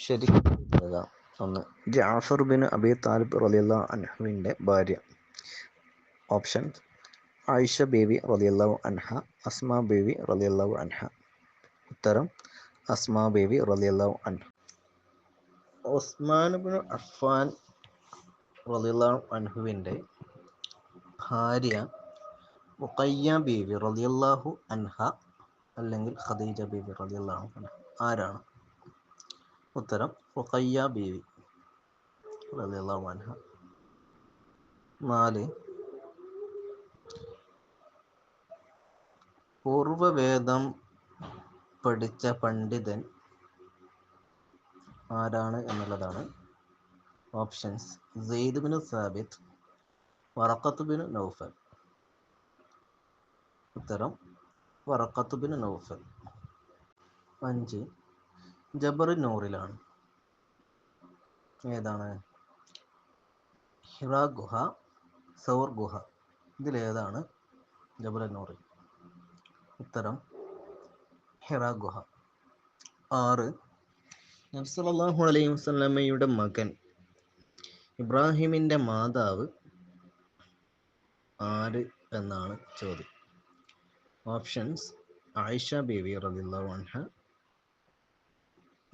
ശരിക്കും ഒന്ന് Jafar bin Abi Talib റലിയുള്ള അൻഹുവിന്റെ ഭാര്യ. ഓപ്ഷൻ ആയിഷ ബേബി റലിയല്ലാഹു അൻഹ അസ്മ ബേബി റലിയല്ലാഹു അൻഹ. ഉത്തരം അസ്മ ബേബി റലിയല്ലാഹു അൻഹ. ഉസ്മാൻ ബിൻ അഫ്ഫാൻ റലിയല്ലാഹു അൻഹുവിന്റെ ഭാര്യ മുഖയ്യ ബീവി റളിയല്ലാഹു അൻഹ അല്ലെങ്കിൽ ഖദീജ ബീവി റളിയല്ലാഹു അൻഹ. ആരാണ്? ഉത്തരം റുഖയ്യ ബീവി റളിയല്ലാഹു അൻഹ. നാല് പൂർവവേദം പഠിച്ച പണ്ഡിതൻ ആരാണ് എന്നുള്ളതാണ് ഓപ്ഷൻസ് സെയ്ദ് ബിൻ സാബിത്ത് വറക്കത്ത് ബിൻ നൗഫൽ. ഉത്തരം വറക്കത്ത് ബിൻ നൗഫൽ. അഞ്ച് ജബർ നൂറിലാണ്. ഏതാണ്? ഹിറ ഗുഹ സൗർ ഗുഹ. ഇതിലേതാണ് ജബർ നൂറിൽ ഉത്തരം ഹിറ ഗുഹ. ആറ് നബ്സലാഹു അലൈഹി വസല്ലമയുടെ മകൻ ഇബ്രാഹിമിന്റെ മാതാവ് ആര് എന്നാണ് ചോദ്യം. ഓപ്ഷൻസ് ആയിഷ ബേബി റബിള്ള അൻഹ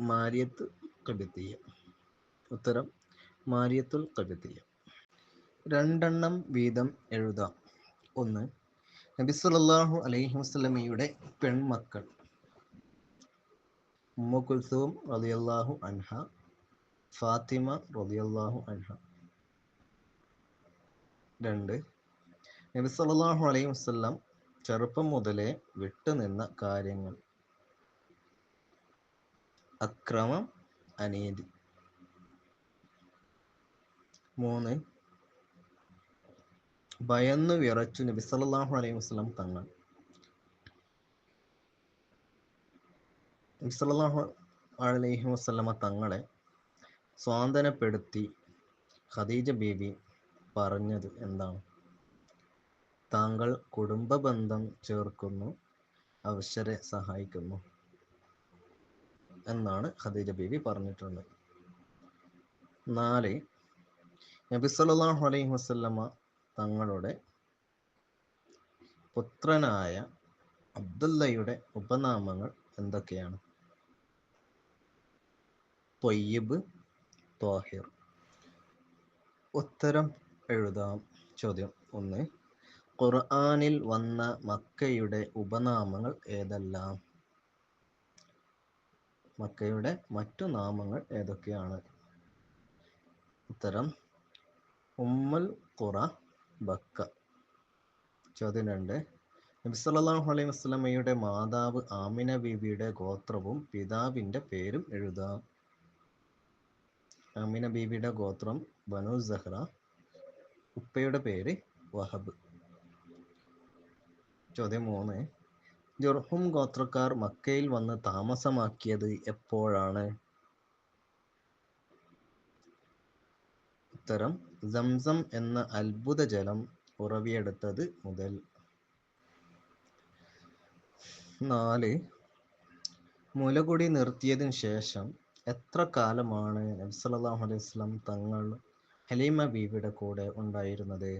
മാരിയത്ത് കബിത്തിയ. ഉത്തരം മാരിയത്തുൽ കബിത്തിയ. രണ്ടെണ്ണം വീതം എഴുതാം. ഒന്ന് നബി സല്ലല്ലാഹു അലൈഹി വസല്ലമയുടെ പെൺമക്കൾ. ഉമ്മ കുൽസൂം റളിയല്ലാഹു അൻഹ. ഫാത്തിമ റളിയല്ലാഹു അൻഹ. രണ്ട് നബി സല്ലല്ലാഹു അലൈഹി വസല്ലം ചെറുപ്പം മുതലേ വിട്ടുനിന്ന കാര്യങ്ങൾ. അക്രമം അനീതി. മൂന്ന്. ഭയന്ന് വിറച്ചു നബി സല്ലല്ലാഹു അലൈഹി വസല്ലം തങ്ങൾ. നബി സല്ലല്ലാഹു അലൈഹി വസല്ലമ തങ്ങളെ സ്വാന്തനപ്പെടുത്തി ഖദീജ ബീബി പറഞ്ഞത് എന്താണ്? താങ്കൾ കുടുംബ ബന്ധം ചേർക്കുന്നു അവശരെ സഹായിക്കുന്നു. എന്നാണ് ഖദീജ ബീവി പറഞ്ഞിട്ടുള്ളത് നാല് നബി സല്ലല്ലാഹു അലൈഹി വസല്ലമ തങ്ങളുടെ പുത്രനായ അബ്ദുല്ലയുടെ ഉപനാമങ്ങൾ എന്തൊക്കെയാണ്? തൊയ്യബ് ത്വാഹിർ ഉത്തരം എഴുതാം. ചോദ്യം ഒന്ന് ഖുർആനിൽ വന്ന മക്കയുടെ ഉപനാമങ്ങൾ ഏതെല്ലാം? മക്കയുടെ മറ്റു നാമങ്ങൾ ഏതൊക്കെയാണ്? ഉത്തരം ഉമ്മൽ ഖുറ ബക്ക. ചോദ്യം രണ്ട് നബി സല്ലല്ലാഹു അലൈഹി വസല്ലമയുടെ മാതാവ് ആമിന ബീവിയുടെ ഗോത്രവും പിതാവിന്റെ പേരും എഴുതാം. ആമിന ബീവിയുടെ ഗോത്രം ബനു സഹ്റ ഉപ്പയുടെ പേര് വഹബ്. ചോദ്യം മൂന്ന് ജുർഹും ഗോത്രക്കാർ മക്കയിൽ വന്ന് താമസമാക്കിയത് എപ്പോഴാണ്? ഉത്തരം സംസം എന്ന അത്ഭുത ജലം ഉറവിയെടുത്തത് മുതൽ. നാല് മുലകുടി നിർത്തിയതിന് ശേഷം എത്ര കാലമാണ് നബി സല്ലല്ലാഹു അലൈഹി തങ്ങൾ ഹലീമ ബീവിയുടെ കൂടെ ഉണ്ടായിരുന്നത്?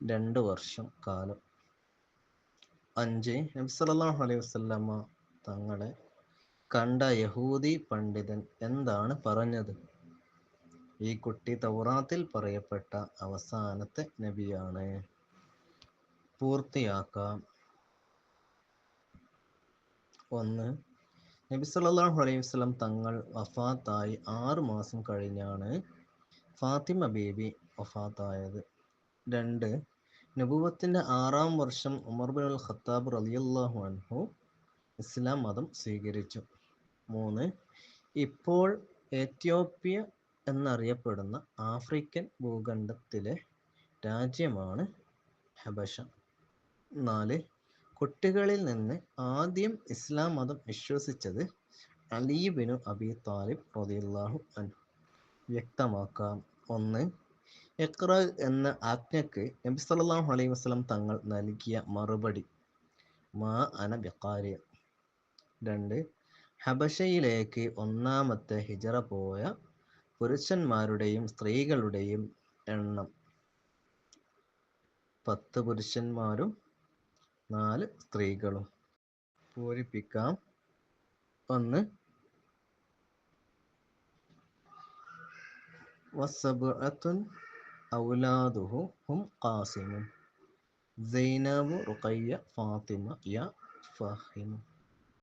രണ്ട് വർഷം കാലം. അഞ്ച്. നബി സല്ലല്ലാഹു അലൈഹി വസല്ലമ തങ്ങളെ കണ്ട യഹൂദി പണ്ഡിതൻ എന്താണ് പറഞ്ഞത്? ഈ കുട്ടി തൗറാത്തിൽ പറയപ്പെട്ട അവസാനത്തെ നബിയാണ്. പൂർത്തിയാക്കാം. ഒന്ന്. നബി സല്ലല്ലാഹു അലൈഹി വസല്ലം തങ്ങൾ വഫാത്തായി ആറ് മാസം കഴിഞ്ഞാണ് ഫാത്തിമ ബേബി വഫാത്തായത്. രണ്ട്. നബുവത്തിന്റെ ആറാം വർഷം ഉമർ ബിൻ അൽ ഖത്താബ് റളിയല്ലാഹു അൻഹു ഇസ്ലാം മതം സ്വീകരിച്ചു. മൂന്ന് ഇപ്പോൾ എത്യോപ്യ എന്നറിയപ്പെടുന്ന ആഫ്രിക്കൻ ഭൂഖണ്ഡത്തിലെ രാജ്യമാണ് ഹബഷ. നാല് കുട്ടികളിൽ നിന്ന് ആദ്യം ഇസ്ലാം മതം വിശ്വസിച്ചത് അലീബിനു അബി താലിബ് റളിയല്ലാഹു അൻഹു വ്യക്തമാക്കാം. ഒന്ന് ഇഖ്റ എന്ന ആജ്ഞയ്ക്ക് നബി സല്ലല്ലാഹു അലൈഹി വസല്ലം തങ്ങൾ നൽകിയ മറുപടി. മാ അന ബിഖാരി രണ്ട് ഹബശയിലേക്ക് ഒന്നാമത്തെ ഹിജറ പോയ പുരുഷന്മാരുടെയും സ്ത്രീകളുടെയും എണ്ണം. പത്ത് പുരുഷന്മാരും നാല് സ്ത്രീകളും. പൂരിപ്പിക്കാം. ഒന്ന് وسبعة أولاده هم قاسم زينب رقية فاطمة يا فاخم